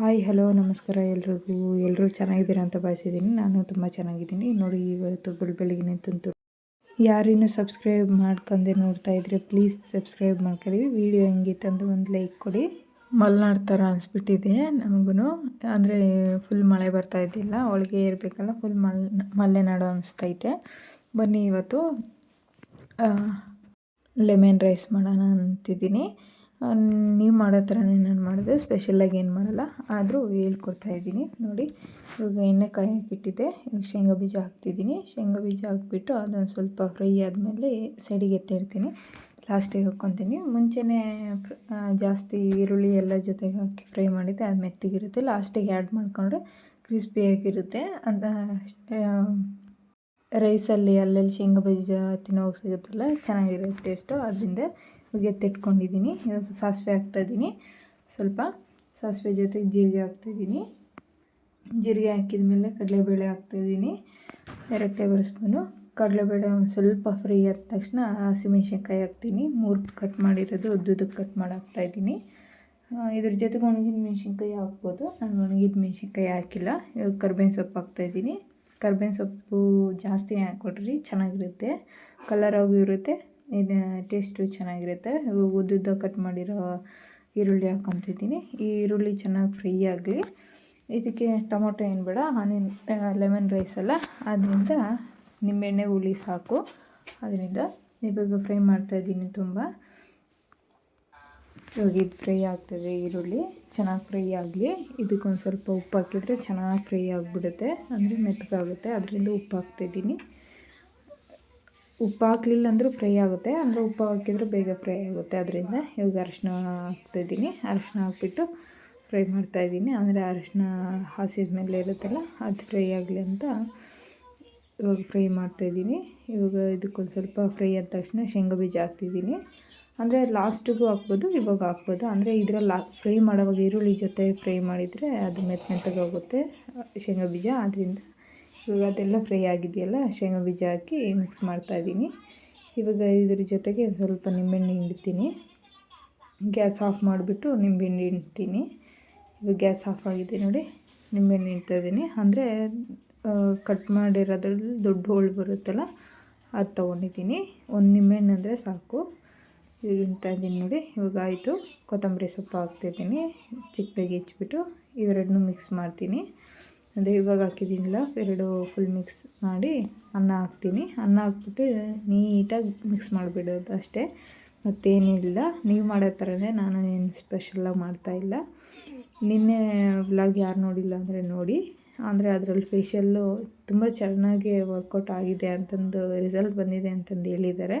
Hi, hello, ನಮಸ್ಕಾರ ಎಲ್ರಿಗೂ. ಎಲ್ಲರೂ ಚೆನ್ನಾಗಿದ್ದೀರಾ ಅಂತ ಬಯಸಿದ್ದೀನಿ ನಾನು ತುಂಬ ಚೆನ್ನಾಗಿದ್ದೀನಿ. ನೋಡಿ, ಇವತ್ತು ಬೆಳ ಬೆಳಗ್ಗೆ ತುಂತು ಯಾರೇನು ಸಬ್ಸ್ಕ್ರೈಬ್ ಮಾಡ್ಕೊಂಡೆ ನೋಡ್ತಾ ಇದ್ರೆ ಪ್ಲೀಸ್ ಸಬ್ಸ್ಕ್ರೈಬ್ ಮಾಡ್ಕೊಳ್ಳಿ. ವಿಡಿಯೋ ಹೆಂಗಿತ್ತಂದು ಒಂದು ಲೈಕ್ ಕೊಡಿ. ಮಲ್ನಾಡ್ ಥರ ಅನಿಸ್ಬಿಟ್ಟಿದೆ ನಮಗೂ ಅಂದರೆ ಫುಲ್ ಮಳೆ ಬರ್ತಾ ಇದ್ದಿಲ್ಲ. ಒಳಗೆ ಇರಬೇಕಲ್ಲ ಫುಲ್ ಮಲ್ ಮಲೆನಾಡು ಅನಿಸ್ತೈತೆ. ಬನ್ನಿ ಇವತ್ತು ಲೆಮನ್ ರೈಸ್ ಮಾಡೋಣ ಅಂತಿದ್ದೀನಿ. ನೀವು ಮಾಡೋ ಥರನೇ ನಾನು ಮಾಡಿದೆ. ಸ್ಪೆಷಲಾಗಿ ಏನು ಮಾಡಲ್ಲ. ಆದರೂ ಹೇಳ್ಕೊಡ್ತಾ ಇದ್ದೀನಿ. ನೋಡಿ, ಇವಾಗ ಎಣ್ಣೆ ಕಾಯಿ ಹಾಕಿಟ್ಟಿದ್ದೆ. ಇವಾಗ ಶೇಂಗಾ ಬೀಜ ಹಾಕ್ತಿದ್ದೀನಿ. ಶೇಂಗಾ ಬೀಜ ಹಾಕ್ಬಿಟ್ಟು ಅದೊಂದು ಸ್ವಲ್ಪ ಫ್ರೈ ಆದಮೇಲೆ ಸೈಡಿಗೆ ಎತ್ತಿಡ್ತೀನಿ. ಲಾಸ್ಟಿಗೆ ಹಾಕ್ಕೊತೀನಿ ಮುಂಚೆನೇ ಜಾಸ್ತಿ ಈರುಳ್ಳಿ ಎಲ್ಲ ಜೊತೆಗೆ ಹಾಕಿ ಫ್ರೈ ಮಾಡಿದ್ದೆ ಅದು ಮೆತ್ತಗಿರುತ್ತೆ. ಲಾಸ್ಟಿಗೆ ಆ್ಯಡ್ ಮಾಡಿಕೊಂಡ್ರೆ ಕ್ರಿಸ್ಪಿಯಾಗಿರುತ್ತೆ ಅಂತ ರೈಸಲ್ಲಿ ಅಲ್ಲಲ್ಲಿ ಶೇಂಗಾ ಬೀಜ ತಿನ್ನೋಗಿ ಸಿಗುತ್ತಲ್ಲ ಚೆನ್ನಾಗಿರುತ್ತೆ ಟೇಸ್ಟು ಅದರಿಂದ ಇವಾಗ ಎತ್ತಿಟ್ಕೊಂಡಿದ್ದೀನಿ ಇವಾಗ ಸಾಸಿವೆ ಹಾಕ್ತಾಯಿದ್ದೀನಿ. ಸ್ವಲ್ಪ ಸಾಸಿವೆ ಜೊತೆಗೆ ಜೀರಿಗೆ ಹಾಕ್ತಾಯಿದ್ದೀನಿ. ಜೀರಿಗೆ ಹಾಕಿದ ಮೇಲೆ ಕಡಲೆಬೇಳೆ ಹಾಕ್ತಾಯಿದ್ದೀನಿ. ಎರಡು ಟೇಬಲ್ ಸ್ಪೂನು. ಕಡಲೆಬೇಳೆ ಒಂದು ಸ್ವಲ್ಪ ಫ್ರೈ ಆದ ತಕ್ಷಣ ಹಸಿಮೆಣ್ಸಿನ್ಕಾಯಿ ಹಾಕ್ತೀನಿ. ಮೂರು ಕಟ್ ಮಾಡಿರೋದು ಉದ್ದುದಕ್ಕೆ ಕಟ್ ಮಾಡಿ ಹಾಕ್ತಾಯಿದ್ದೀನಿ ಇದ್ರ ಜೊತೆಗೆ ಒಣಗಿದ ಮೆಣಸಿನ್ಕಾಯಿ ಹಾಕ್ಬೋದು. ನಾನು ಒಣಗಿದ ಮೆಣಸಿನ್ಕಾಯಿ ಹಾಕಿಲ್ಲ. ಇವಾಗ ಕರ್ಬೇವಿನ ಸೊಪ್ಪು ಹಾಕ್ತಾಯಿದ್ದೀನಿ. ಕರ್ಬೇವಿನ ಸೊಪ್ಪು ಜಾಸ್ತಿನೇ ಹಾಕ್ಕೊಡ್ರಿ. ಚೆನ್ನಾಗಿರುತ್ತೆ. ಕಲರ್ ಇರುತ್ತೆ. ಇದು ಟೇಸ್ಟು ಚೆನ್ನಾಗಿರುತ್ತೆ. ಉದ್ದುದ್ದ ಕಟ್ ಮಾಡಿರೋ ಈರುಳ್ಳಿ ಹಾಕೊತಿದ್ದೀನಿ. ಈ ಈರುಳ್ಳಿ ಚೆನ್ನಾಗಿ ಫ್ರೈ ಆಗಲಿ. ಇದಕ್ಕೆ ಟೊಮೊಟೊ ಏನು ಬೇಡ, ಆನಿಯನ್ ಲೆಮನ್ ರೈಸ್ ಅಲ್ಲ. ಅದರಿಂದ ನಿಂಬೆಣ್ಣೆ ಹುಳಿ ಸಾಕು. ಅದರಿಂದ ಇವಾಗ ಫ್ರೈ ಮಾಡ್ತಾಯಿದ್ದೀನಿ ತುಂಬ. ಇವಾಗ ಇದು ಫ್ರೈ ಆಗ್ತದೆ ಈರುಳ್ಳಿ. ಚೆನ್ನಾಗಿ ಫ್ರೈ ಆಗಲಿ. ಇದಕ್ಕೊಂದು ಸ್ವಲ್ಪ ಉಪ್ಪು ಹಾಕಿದರೆ ಚೆನ್ನಾಗಿ ಫ್ರೈ ಆಗಿಬಿಡುತ್ತೆ. ಅಂದರೆ ಮೆತ್ತಗಾಗುತ್ತೆ. ಅದರಿಂದ ಉಪ್ಪು ಹಾಕ್ತಾಯಿದ್ದೀನಿ ಉಪ್ಪು ಹಾಕ್ಲಿಲ್ಲ ಅಂದರೂ ಫ್ರೈ ಆಗುತ್ತೆ, ಅಂದರೆ ಉಪ್ಪು ಹಾಕಿದ್ರೆ ಬೇಗ ಫ್ರೈ ಆಗುತ್ತೆ. ಅದರಿಂದ ಇವಾಗ ಅರಶಿನ ಹಾಕ್ತಾಯಿದ್ದೀನಿ ಅರಶಿನ ಹಾಕ್ಬಿಟ್ಟು ಫ್ರೈ ಮಾಡ್ತಾಯಿದ್ದೀನಿ ಅಂದರೆ ಅರಶಿನ ಹಾಸಿದ ಮೇಲೆ ಇರುತ್ತಲ್ಲ, ಅದು ಫ್ರೈ ಆಗಲಿ ಅಂತ ಇವಾಗ ಫ್ರೈ ಮಾಡ್ತಾಯಿದ್ದೀನಿ ಇವಾಗ ಇದಕ್ಕೊಂದು ಸ್ವಲ್ಪ ಫ್ರೈ ಆದ ತಕ್ಷಣ ಶೇಂಗಾ ಬೀಜ ಹಾಕ್ತಿದ್ದೀನಿ. ಅಂದರೆ ಲಾಸ್ಟಿಗೂ ಹಾಕ್ಬೋದು, ಇವಾಗ ಹಾಕ್ಬೋದು. ಅಂದರೆ ಇದರಲ್ಲಿ ಫ್ರೈ ಮಾಡೋವಾಗ ಈರುಳ್ಳಿ ಜೊತೆ ಫ್ರೈ ಮಾಡಿದರೆ ಅದು ಮೆತ್ತ ಮೆತ್ತಗಾಗುತ್ತೆ ಶೇಂಗಾ ಬೀಜ. ಅದರಿಂದ ಇವಾಗ ಅದೆಲ್ಲ ಫ್ರೈ ಆಗಿದೆಯಲ್ಲ? ಶೇಂಗಾ ಬೀಜ ಹಾಕಿ ಮಿಕ್ಸ್ ಮಾಡ್ತಾಯಿದ್ದೀನಿ ಇವಾಗ ಇದ್ರ ಜೊತೆಗೆ ಸ್ವಲ್ಪ ನಿಂಬೆಹಣ್ಣು ಹಿಂಡ್ತೀನಿ. ಗ್ಯಾಸ್ ಆಫ್ ಮಾಡಿಬಿಟ್ಟು ನಿಂಬೆಹಣ್ಣು ಹಿಂಡ್ತೀನಿ. ಇವಾಗ ಗ್ಯಾಸ್ ಆಫ್ ಆಗಿದೆ ನೋಡಿ. ನಿಂಬೆಹಣ್ಣು ಹಿಡ್ತಾಯಿದ್ದೀನಿ ಅಂದರೆ ಕಟ್ ಮಾಡಿರೋದ್ರಲ್ಲಿ ದೊಡ್ಡ ಹೋಳು ಬರುತ್ತಲ್ಲ, ಅದು ತೊಗೊಂಡಿದ್ದೀನಿ. ಒಂದು ನಿಂಬೆಹಣ್ಣು ಅಂದರೆ ಸಾಕು. ಈಗ ಹಿಂಡ್ತಾಯಿದ್ದೀನಿ ನೋಡಿ. ಇವಾಗ ಆಯಿತು. ಕೊತ್ತಂಬರಿ ಸೊಪ್ಪು ಹಾಕ್ತಿದ್ದೀನಿ ಚಿಕ್ಕದಾಗಿ ಹೆಚ್ಚಿಬಿಟ್ಟು ಇವೆರಡನ್ನೂ ಮಿಕ್ಸ್ ಮಾಡ್ತೀನಿ. ಅದೇ ಇವಾಗ ಹಾಕಿದ್ದೀನಿಲ್ಲ. ಎರಡು ಫುಲ್ ಮಿಕ್ಸ್ ಮಾಡಿ ಅನ್ನ ಹಾಕ್ತೀನಿ. ಅನ್ನ ಹಾಕ್ಬಿಟ್ಟು ನೀಟಾಗಿ ಮಿಕ್ಸ್ ಮಾಡಿಬಿಡೋದು ಅಷ್ಟೇ. ಮತ್ತೇನಿಲ್ಲ. ನೀವು ಮಾಡೋ ಥರನೇ ನಾನು ಏನು ಸ್ಪೆಷಲಾಗಿ ಮಾಡ್ತಾಯಿಲ್ಲ ನಿನ್ನೆ ವ್ಲಾಗ್ ಯಾರು ನೋಡಿಲ್ಲ ಅಂದರೆ ನೋಡಿ. ಅಂದರೆ ಅದರಲ್ಲಿ ಫೇಶಿಯಲ್ಲು ತುಂಬ ಚೆನ್ನಾಗಿ ವರ್ಕೌಟ್ ಆಗಿದೆ ಅಂತಂದು ರಿಸಲ್ಟ್ ಬಂದಿದೆ ಅಂತಂದು ಹೇಳಿದ್ದಾರೆ.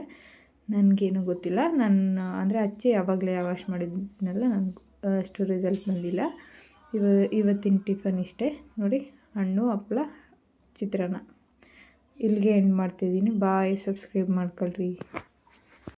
ನನಗೇನು ಗೊತ್ತಿಲ್ಲ. ನಾನು ಅಂದರೆ ಅಚ್ಚೆ ಯಾವಾಗಲೇ ವಾಶ್ ಮಾಡಿದ್ನಲ್ಲ ನನಗೆ ಅಷ್ಟು ರಿಸಲ್ಟ್ ಬಂದಿಲ್ಲ. ಇವ ಇವತ್ತಿನ ಟಿಫನ್ ಇಷ್ಟೇ. ನೋಡಿ ಹಣ್ಣು ಹಪ್ಪಳ ಚಿತ್ರಾನ್ನ. ಇಲ್ಲಿಗೆ ಎಂಡ್ ಮಾಡ್ತಿದ್ದೀನಿ. ಬಾಯ್ ಸಬ್ಸ್ಕ್ರೈಬ್ ಮಾಡ್ಕೊಳ್ರಿ.